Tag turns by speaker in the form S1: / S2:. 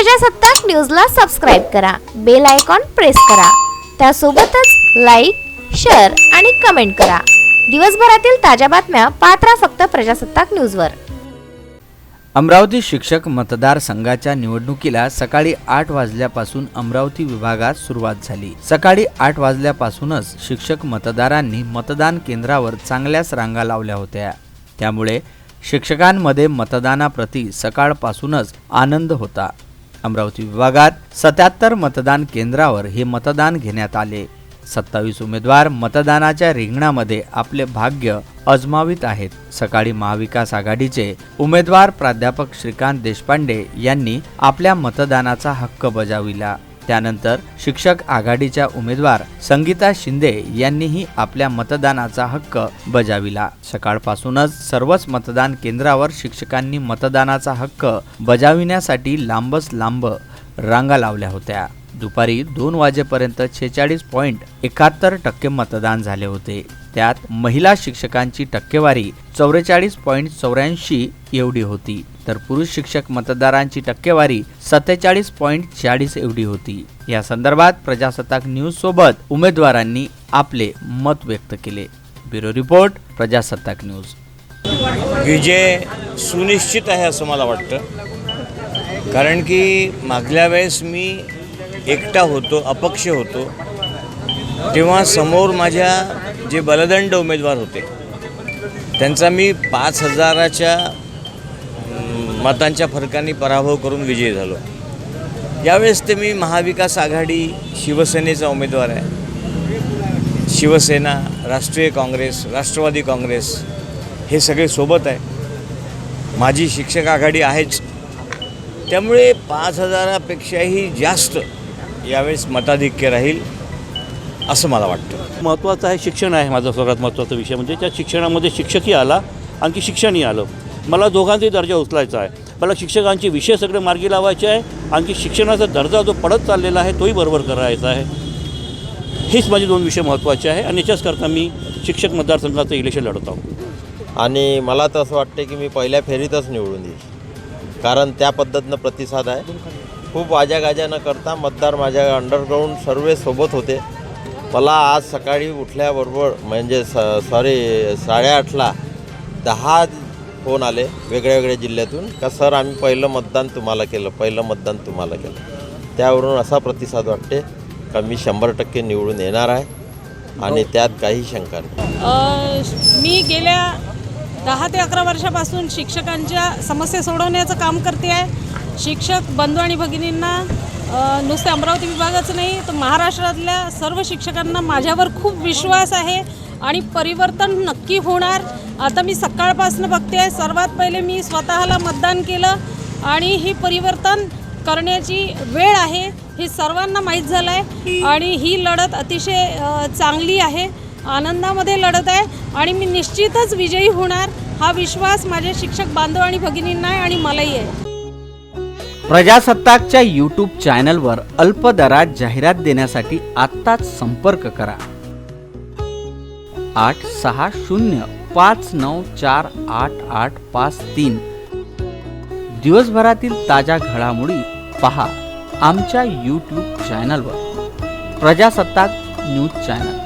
S1: प्रजासत्ताक न्यूजला सबस्क्राईब करा. बेल आयकॉन प्रेस करा. त्यासोबतच लाईक शेअर आणि कमेंट करा. दिवसभरातील ताज्या बातम्या पात्रा फक्त प्रजासत्ताक न्यूजवर.
S2: अमरावती शिक्षक मतदारसंघाच्या निवडणुकीला सकाळी आठ वाजल्यापासून अमरावती विभागात सुरुवात झाली. सकाळी आठ वाजल्यापासूनच शिक्षक मतदारांनी मतदान केंद्रावर चांगल्याच रांगा लावल्या होत्या. त्यामुळे शिक्षकांमध्ये मतदानाप्रती सकाळपासूनच आनंद होता. अमरावती विभागात सत्याहत्तर मतदान केंद्रावर हे मतदान घेण्यात आले. सत्तावीस उमेदवार मतदानाच्या रिंगणामध्ये आपले भाग्य अजमावित आहेत. सकाळी महाविकास आघाडीचे उमेदवार प्राध्यापक श्रीकांत देशपांडे यांनी आपल्या मतदानाचा हक्क बजाविला. त्यानंतर शिक्षक आघाडीच्या उमेदवार संगीता शिंदे यांनीही आपल्या मतदानाचा हक्क बजाविला. सकाळपासूनच सर्वच मतदान केंद्रावर शिक्षकांनी मतदानाचा हक्क बजाविण्यासाठी लांबच लांब रांगा लावल्या होत्या. दुपारी दोन वाजेपर्यंत छेचाळीस पॉईंट एकाहत्तर टक्के मतदान झाले होते. त्यात महिला शिक्षकांची टक्केवारी चौवेचाळीस पॉईंट चौऱ्याऐंशी एवढी होती. तर पुरुष शिक्षक मतदारांची टक्केवारी सत्तेचाळीस पॉईंट चाळीस एवढी होती. या संदर्भात प्रजासत्ताक न्यूज सोबत उमेदवारांनी आपले मत व्यक्त केले. ब्युरो रिपोर्ट प्रजासत्ताक न्यूज.
S3: विजय सुनिश्चित आहे असं मला वाटतं. कारण की मागल्या वेळेस मी एकटा होतो अपक्ष होतो. तेव्हा समोर माझ्या जे बलदंड उमेदवार होते त्यांचा मी पाच हजाराच्या मतांच्या फरकाने पराभव करून विजयी झालो. यावेळेस ते मी महाविकास आघाडी शिवसेनेचा उमेदवार आहे. शिवसेना राष्ट्रीय काँग्रेस राष्ट्रवादी काँग्रेस हे सगळे सोबत आहे. माझी शिक्षक आघाडी आहेच. त्यामुळे पाच हजारापेक्षाही जास्त यावेळेस मताधिक्य राहील असं मला वाटतं.
S4: महत्त्वाचं आहे शिक्षण आहे माझा सगळ्यात महत्त्वाचा विषय. म्हणजे त्या शिक्षणामध्ये शिक्षकही आला आणखी शिक्षणही आलं. मला दोघांचाही दर्जा उचलायचा आहे. मला शिक्षकांचे विषय सगळे मार्गी लावायचे आहे. आणखी शिक्षणाचा दर्जा जो पडत चाललेला आहे तोही बरोबर करायचा आहे. हेच माझे दोन विषय महत्त्वाचे आहे आणि याच्याचकरता मी शिक्षक मतदारसंघाचं इलेक्शन लढत आहोत.
S5: आणि मला तर असं वाटतं की मी पहिल्या फेरीतच निवडून येईल. कारण त्या पद्धतीनं प्रतिसाद आहे. खूप आजागाजा न करता मतदार माझ्या अंडरग्राऊंड सर्व सोबत होते. मला आज सकाळी उठल्याबरोबर म्हणजे स सॉरी साडेआठला दहा फोन आले वेगळ्या वेगळ्या जिल्ह्यातून का सर आम्ही पहिलं मतदान तुम्हाला केलं पहिलं मतदान तुम्हाला केलं. त्यावरून असा प्रतिसाद वाटते का मी शंभर टक्के निवडून येणार आहे आणि त्यात काही शंका नाही.
S6: मी गेल्या दहा ते अकरा वर्षापासून शिक्षकांच्या समस्या सोडवण्याचं काम करते आहे. शिक्षक बंधू आणि भगिनींना नुसते अमरावती विभागाचं नाही तर महाराष्ट्रातल्या सर्व शिक्षकांना माझ्यावर खूप विश्वास आहे आणि परिवर्तन नक्की होणार. आता मी सकाळपासून बघते. आहे सर्वात पहिले मी स्वतःला मतदान केलं आणि ही परिवर्तन करण्याची वेळ आहे हे सर्वांना माहीत झालं आहे आणि ही लढत अतिशय चांगली आहे. आनंदामध्ये लढत आहे आणि मी निश्चितच विजयी होणार. हा विश्वास माझे शिक्षक बांधव आणि भगिनींना आहे आणि मलाही आहे.
S2: प्रजासत्ताकच्या यूट्यूब चॅनलवर अल्प दरात जाहिरात देण्यासाठी आत्ताच संपर्क करा. आठ सहा शून्य पाच नऊ चार आठ आठ पाच तीन. दिवसभरातील ताज्या घडामोडी पहा आमच्या यूट्यूब चॅनलवर प्रजासत्ताक न्यूज चॅनल